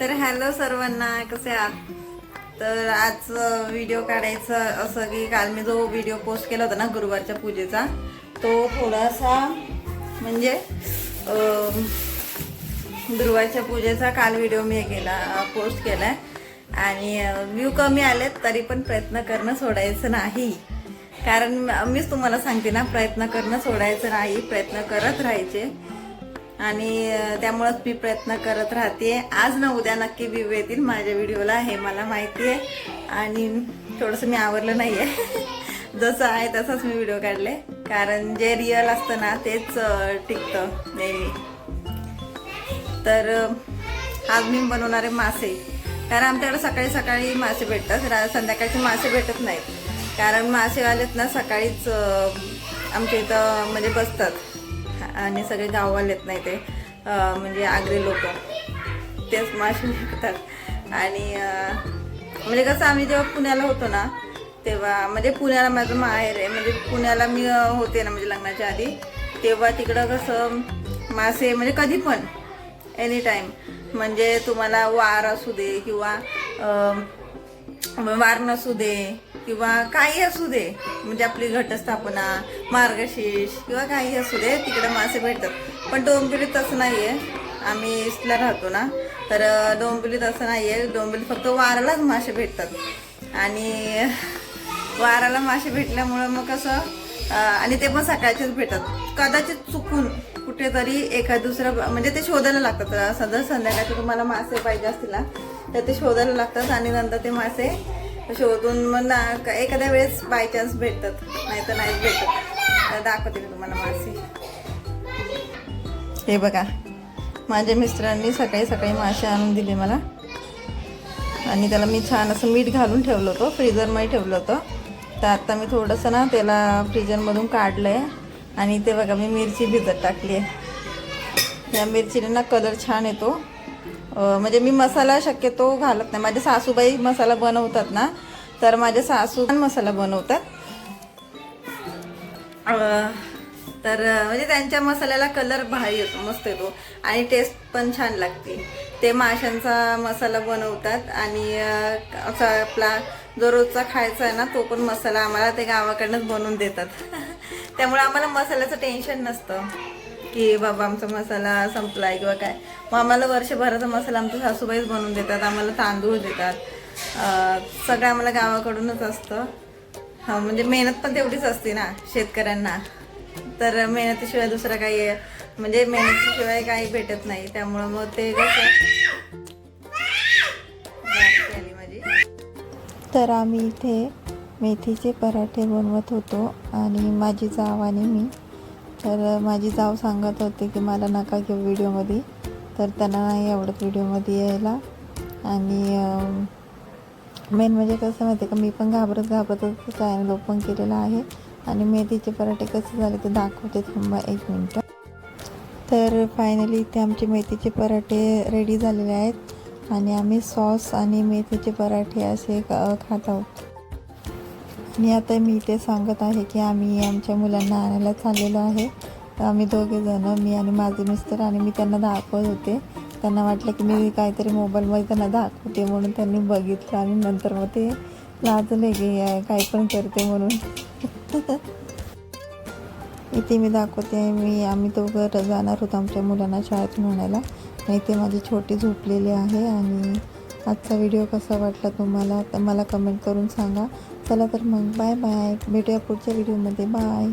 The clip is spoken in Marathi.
तर हॅलो सर्वांना कसे आहात? तर आज व्हिडिओ काढायचं असं की काल मी जो व्हिडिओ पोस्ट केला होता ना गुरुवारच्या पूजेचा तो थोडासा म्हणजे गुरुवारच्या पूजेचा काल व्हिडिओ मी केला पोस्ट केलाय. आणि व्ह्यू कमी आलेत तरी पण प्रयत्न करणं सोडायचं नाही. कारण मीच तुम्हाला सांगते ना प्रयत्न करणं सोडायचं नाही प्रयत्न करत राहायचे. आणि त्यामुळंच मी प्रयत्न करत राहते. आज ना उद्या नक्की व्ह्यू येतील माझ्या व्हिडिओला हे मला माहिती आहे. आणि थोडंसं मी आवरलं नाही आहे जसं आहे तसंच मी व्हिडिओ काढले. कारण जे रिअल असतं ना तेच टिकतं. नेहमी तर आज मी बनवणारे मासे. कारण आमच्याकडे सकाळी सकाळी मासे भेटतात. रा संध्याकाळचे मासे भेटत नाहीत. कारण मासेवालेत ना सकाळीच आमच्या इथं म्हणजे बसतात. आणि सगळे गाववाले येत नाही ते म्हणजे आगरी लोक. तेच मासे विकतात. आणि म्हणजे कसं आम्ही जेव्हा पुण्याला होतो ना तेव्हा म्हणजे पुण्याला माझं माहेर आहे. म्हणजे पुण्याला मी होते ना म्हणजे लग्नाच्या आधी. तेव्हा तिकडं कसं मासे म्हणजे कधी पण एनी टाईम म्हणजे तुम्हाला वार असू दे किंवा वारण असू दे किंवा काही असू दे. म्हणजे आपली घटस्थापना मार्गशीर्ष किंवा काही असू दे तिकडे मासे भेटतात. पण डोंबिवलीत तसं नाही आहे आम्ही इस्टला राहतो ना. तर डोंबिवलीत असं नाही आहे डोंबिवलीत फक्त वारालाच मासे भेटतात. आणि वाराला मासे भेटल्यामुळं मग कसं आणि ते पण सकाळचेच भेटतात. कदाचित चुकून कुठेतरी एखाद दुसरं म्हणजे ते शोधायला लागतात. सदर संध्याकाळचे तुम्हाला मासे पाहिजे असतील ना तर ते शोधायला लागतात आणि नंतर ते मासे शोधून मग ना एखाद्या वेळेस बाय चान्स भेटतात. नाही तर नाहीच भेटत. तर दाखवते मी तुम्हाला मासे. हे बघा. माझ्या मिस्टरांनी सकाळी सकाळी मासे आणून दिले मला. आणि त्याला मी छान असं मीठ घालून ठेवलं होतं. फ्रीजरमध्ये ठेवलं होतं. तर आत्ता मी थोडंसं ना त्याला फ्रीजरमधून काढलं आहे आणि ते बघा मी मिरची भिजत टाकली आहे. या मिरचीने ना कलर छान येतो. म्हणजे मी मसाला शक्यतो घालत नाही. माझ्या सासूबाई मसाला बनवतात ना तर माझ्या सासू पण मसाला बनवतात. तर म्हणजे त्यांच्या मसाल्याला कलर भारी येतो मस्त येतो. आणि टेस्ट पण छान लागते. ते माशांचा मसाला बनवतात आणि असा आपला जो रोजचा खायचा आहे ना तो पण मसाला आम्हाला ते गावाकडनंच बनवून देतात. त्यामुळे आम्हाला मसाल्याचं टेन्शन नसतं. की बाबा आमचा मसाला संपलाय किंवा काय. मग आम्हाला वर्षभराचा मसाला आमच्या सासूबाईच बनवून देतात आम्हाला तांदूळ देतात. सगळं आम्हाला गावाकडूनच असतं. हा म्हणजे मेहनत पण तेवढीच असते ना शेतकऱ्यांना. तर मेहनतीशिवाय दुसरं काही म्हणजे मेहनतीशिवाय काही भेटत नाही. त्यामुळं मग ते कसं माझी तर आम्ही इथे मेथीचे पराठे बनवत होतो आणि माझी जाव आणि मी. तर माझी जाव सांगत होते की मला नका घेऊ व्हिडिओमध्ये. तर त्यांना नाही आवडत व्हिडिओमध्ये यायला. आणि मेन म्हणजे कसं माहिती आहे का मी पण घाबरत घाबरतच चॅनल ओपन केलेलं आहे. आणि मेथीचे पराठे कसे झाले ते दाखवते थांबा एक मिनटं. तर फायनली इथे आमचे मेथीचे पराठे रेडी झालेले आहेत. आणि आम्ही सॉस आणि मेथीचे पराठे असे खात आहोत. आणि आता मी इथे सांगत आहे की आम्ही आमच्या मुलांना आणायला चाललेलो आहे. तर आम्ही दोघे जण मी आणि माझे मिस्टर आणि मी त्यांना दाखवत होते. त्यांना वाटलं की मी काहीतरी मोबाईलमध्ये त्यांना दाखवते म्हणून त्यांनी बघितलं आणि नंतर मग ते लाजले की काय पण करते म्हणून. इथे मी दाखवते मी आम्ही दोघं जाणार होतो आमच्या मुलांना शाळेतून आणायला इथे माझी छोटी झोपलेली आहे आणि आजचा व्हिडिओ कसा वाटला तुम्हाला तर मला कमेंट करून सांगा. चला तर मग बाय बाय. भेटूया पुढच्या व्हिडिओमध्ये. बाय.